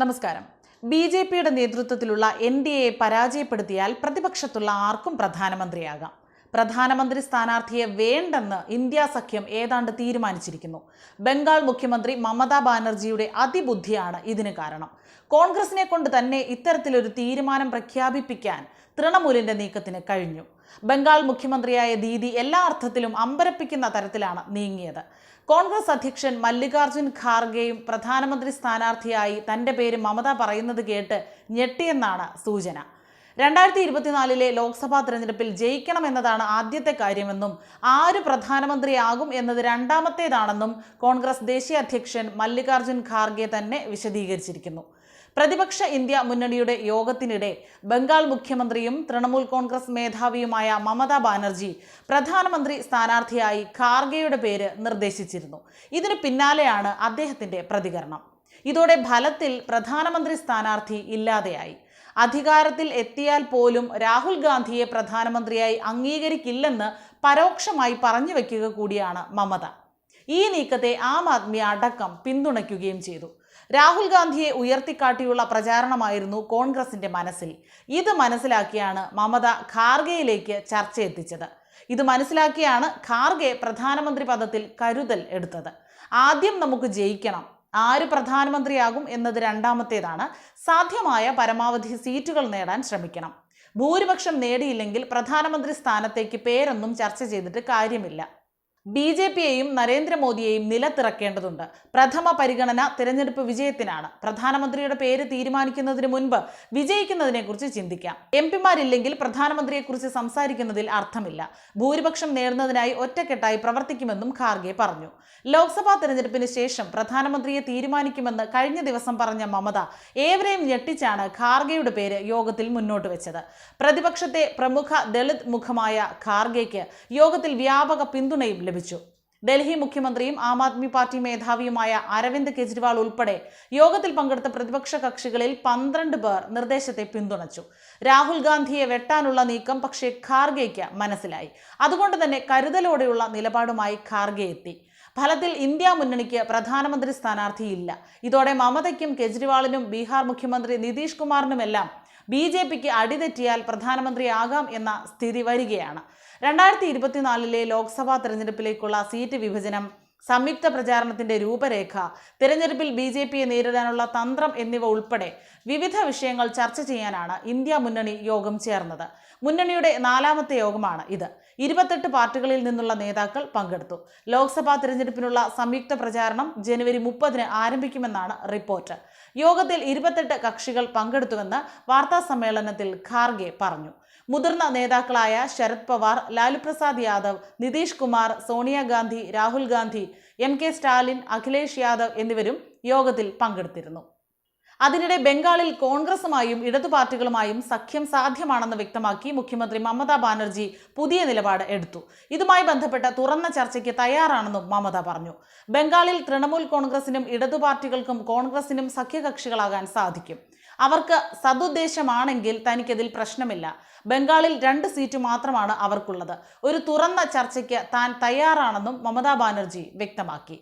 നമസ്കാരം. B J പിയുടെ നേതൃത്വത്തിലുള്ള എൻ ഡി എയെ പരാജയപ്പെടുത്തിയാൽ പ്രതിപക്ഷത്തുള്ള ആർക്കും പ്രധാനമന്ത്രിയാകാം. പ്രധാനമന്ത്രി സ്ഥാനാർത്ഥിയെ വേണ്ടെന്ന് ഇന്ത്യ സഖ്യം ഏതാണ്ട് തീരുമാനിച്ചിരിക്കുന്നു. ബംഗാൾ മുഖ്യമന്ത്രി മമതാ ബാനർജിയുടെ അതിബുദ്ധിയാണ് ഇതിന് കാരണം. കോൺഗ്രസിനെ കൊണ്ട് തന്നെ ഇത്തരത്തിലൊരു തീരുമാനം പ്രഖ്യാപിപ്പിക്കാൻ തൃണമൂലിന്റെ നീക്കത്തിന് കഴിഞ്ഞു. ബംഗാൾ മുഖ്യമന്ത്രിയായ ദീദി എല്ലാ അർത്ഥത്തിലും അമ്പരപ്പിക്കുന്ന തരത്തിലാണ് നീങ്ങിയത്. കോൺഗ്രസ് അധ്യക്ഷൻ മല്ലികാർജുൻ ഖാർഗെയും പ്രധാനമന്ത്രി സ്ഥാനാർത്ഥിയായി തന്റെ പേര് മമത പറയുന്നത് കേട്ട് ഞെട്ടിയെന്നാണ് സൂചന. രണ്ടായിരത്തി ഇരുപത്തിനാലിലെ ലോക്സഭാ തെരഞ്ഞെടുപ്പിൽ ജയിക്കണം എന്നതാണ് ആദ്യത്തെ കാര്യമെന്നും ആര് പ്രധാനമന്ത്രിയാകും എന്നത് രണ്ടാമത്തേതാണെന്നും കോൺഗ്രസ് ദേശീയ അധ്യക്ഷൻ മല്ലികാർജുൻ ഖാർഗെ തന്നെ വിശദീകരിച്ചിരിക്കുന്നു. പ്രതിപക്ഷ ഇന്ത്യ മുന്നണിയുടെ യോഗത്തിനിടെ ബംഗാൾ മുഖ്യമന്ത്രിയും തൃണമൂൽ കോൺഗ്രസ് മേധാവിയുമായ മമതാ ബാനർജി പ്രധാനമന്ത്രി സ്ഥാനാർത്ഥിയായി ഖാർഗെയുടെ പേര് നിർദ്ദേശിച്ചിരുന്നു. ഇതിനു പിന്നാലെയാണ് അദ്ദേഹത്തിന്റെ പ്രതികരണം. ഇതോടെ ഫലത്തിൽ പ്രധാനമന്ത്രി സ്ഥാനാർത്ഥി ഇല്ലാതെയായി. അധികാരത്തിൽ എത്തിയാൽ പോലും രാഹുൽ ഗാന്ധിയെ പ്രധാനമന്ത്രിയായി അംഗീകരിക്കില്ലെന്ന് പരോക്ഷമായി പറഞ്ഞു വയ്ക്കുക കൂടിയാണ് മമത. ഈ നീക്കത്തെ ആം ആദ്മി അടക്കം പിന്തുണയ്ക്കുകയും ചെയ്തു. രാഹുൽ ഗാന്ധിയെ ഉയർത്തിക്കാട്ടിയുള്ള പ്രചാരണമായിരുന്നു കോൺഗ്രസിന്റെ മനസ്സിൽ. ഇത് മനസ്സിലാക്കിയാണ് മമത ഖാർഗെയിലേക്ക് ചർച്ച എത്തിച്ചത് ഇത് മനസ്സിലാക്കിയാണ് ഖാർഗെ പ്രധാനമന്ത്രി പദത്തിൽ കരുതൽ എടുത്തത്. ആദ്യം നമുക്ക് ജയിക്കണം ആര് പ്രധാനമന്ത്രിയാകും എന്നത് രണ്ടാമത്തേതാണ്. സാധ്യമായ പരമാവധി സീറ്റുകൾ നേടാൻ ശ്രമിക്കണം. ഭൂരിപക്ഷം നേടിയില്ലെങ്കിൽ പ്രധാനമന്ത്രി സ്ഥാനത്തേക്ക് പേരൊന്നും ചർച്ച ചെയ്തിട്ട് കാര്യമില്ല. ബി ജെ പിയെയും നരേന്ദ്രമോദിയെയും നിലത്തിറക്കേണ്ടതുണ്ട്. പ്രഥമ പരിഗണന തിരഞ്ഞെടുപ്പ് വിജയത്തിനാണ്. പ്രധാനമന്ത്രിയുടെ പേര് തീരുമാനിക്കുന്നതിന് മുൻപ് വിജയിക്കുന്നതിനെക്കുറിച്ച് ചിന്തിക്കാം. എം പിമാരില്ലെങ്കിൽ പ്രധാനമന്ത്രിയെക്കുറിച്ച് സംസാരിക്കുന്നതിൽ അർത്ഥമില്ല. ഭൂരിപക്ഷം നേടുന്നതിനായി ഒറ്റക്കെട്ടായി പ്രവർത്തിക്കുമെന്നും ഖാർഗെ പറഞ്ഞു. ലോക്സഭാ തെരഞ്ഞെടുപ്പിന് ശേഷം പ്രധാനമന്ത്രിയെ തീരുമാനിക്കുമെന്ന് കഴിഞ്ഞ ദിവസം പറഞ്ഞ മമത ഏവരെയും ഞെട്ടിച്ചാണ് ഖാർഗെയുടെ പേര് യോഗത്തിൽ മുന്നോട്ട് വെച്ചത്. പ്രതിപക്ഷത്തെ പ്രമുഖ ദളിത് മുഖമായ ഖാർഗെയ്ക്ക് യോഗത്തിൽ വ്യാപക പിന്തുണയും ലഭിച്ചു ഡൽഹി മുഖ്യമന്ത്രിയും ആം ആദ്മി പാർട്ടി മേധാവിയുമായ അരവിന്ദ് കെജ്രിവാൾ ഉൾപ്പെടെ യോഗത്തിൽ പങ്കെടുത്ത പ്രതിപക്ഷ കക്ഷികളിൽ പന്ത്രണ്ട് പേർ നിർദ്ദേശത്തെ പിന്തുണച്ചു. രാഹുൽ ഗാന്ധിയെ വെട്ടാനുള്ള നീക്കം പക്ഷേ ഖാർഗെയ്ക്ക് മനസ്സിലായി. അതുകൊണ്ട് തന്നെ കരുതലോടെയുള്ള നിലപാടുമായി ഖാർഗെ എത്തി. ഫലത്തിൽ ഇന്ത്യ മുന്നണിക്ക് പ്രധാനമന്ത്രി സ്ഥാനാർത്ഥിയില്ല. ഇതോടെ മമതയ്ക്കും കെജ്രിവാളിനും ബീഹാർ മുഖ്യമന്ത്രി നിതീഷ് കുമാറിനുമെല്ലാം ബി ജെ പിക്ക് അടിതെറ്റിയാൽ പ്രധാനമന്ത്രിയാകാം എന്ന സ്ഥിതി വരികയാണ്. രണ്ടായിരത്തി ഇരുപത്തിനാലിലെ ലോക്സഭാ തെരഞ്ഞെടുപ്പിലേക്കുള്ള സീറ്റ് വിഭജനം സംയുക്ത പ്രചാരണത്തിന്റെ രൂപരേഖ തിരഞ്ഞെടുപ്പിൽ ബി ജെ പിയെ നേരിടാനുള്ള തന്ത്രം എന്നിവ ഉൾപ്പെടെ വിവിധ വിഷയങ്ങൾ ചർച്ച ചെയ്യാനാണ് ഇന്ത്യ മുന്നണി യോഗം ചേർന്നത്. മുന്നണിയുടെ നാലാമത്തെ യോഗമാണ് ഇത്. ഇരുപത്തെട്ട് പാർട്ടികളിൽ നിന്നുള്ള നേതാക്കൾ പങ്കെടുത്തു. ലോക്സഭാ തിരഞ്ഞെടുപ്പിനുള്ള സംയുക്ത പ്രചാരണം ജനുവരി മുപ്പതിന് ആരംഭിക്കുമെന്നാണ് റിപ്പോർട്ട്. യോഗത്തിൽ ഇരുപത്തെട്ട് കക്ഷികൾ പങ്കെടുത്തുവെന്ന് വാർത്താ സമ്മേളനത്തിൽ ഖാർഗെ പറഞ്ഞു. മുതിർന്ന നേതാക്കളായ ശരത് പവാർ ലാലു പ്രസാദ് യാദവ് നിതീഷ് കുമാർ സോണിയാഗാന്ധി രാഹുൽ ഗാന്ധി എം കെ സ്റ്റാലിൻ അഖിലേഷ് യാദവ് എന്നിവരും യോഗത്തിൽ പങ്കെടുത്തിരുന്നു. അതിനിടെ ബംഗാളിൽ കോൺഗ്രസുമായും ഇടതു പാർട്ടികളുമായും സഖ്യം സാധ്യമാണെന്ന് വ്യക്തമാക്കി മുഖ്യമന്ത്രി മമതാ ബാനർജി പുതിയ നിലപാട് എടുത്തു. ഇതുമായി ബന്ധപ്പെട്ട തുറന്ന ചർച്ചയ്ക്ക് തയ്യാറാണെന്നും മമത പറഞ്ഞു. ബംഗാളിൽ തൃണമൂൽ കോൺഗ്രസിനും ഇടതു പാർട്ടികൾക്കും കോൺഗ്രസിനും സഖ്യകക്ഷികളാകാൻ സാധിക്കും. അവർക്ക് സതുദ്ദേശമാണെങ്കിൽ തനിക്കതിൽ പ്രശ്നമില്ല. ബംഗാളിൽ രണ്ട് സീറ്റ് മാത്രമാണ് അവർക്കുള്ളത്. ഒരു തുറന്ന ചർച്ചയ്ക്ക് താൻ തയ്യാറാണെന്നും മമതാ ബാനർജി വ്യക്തമാക്കി.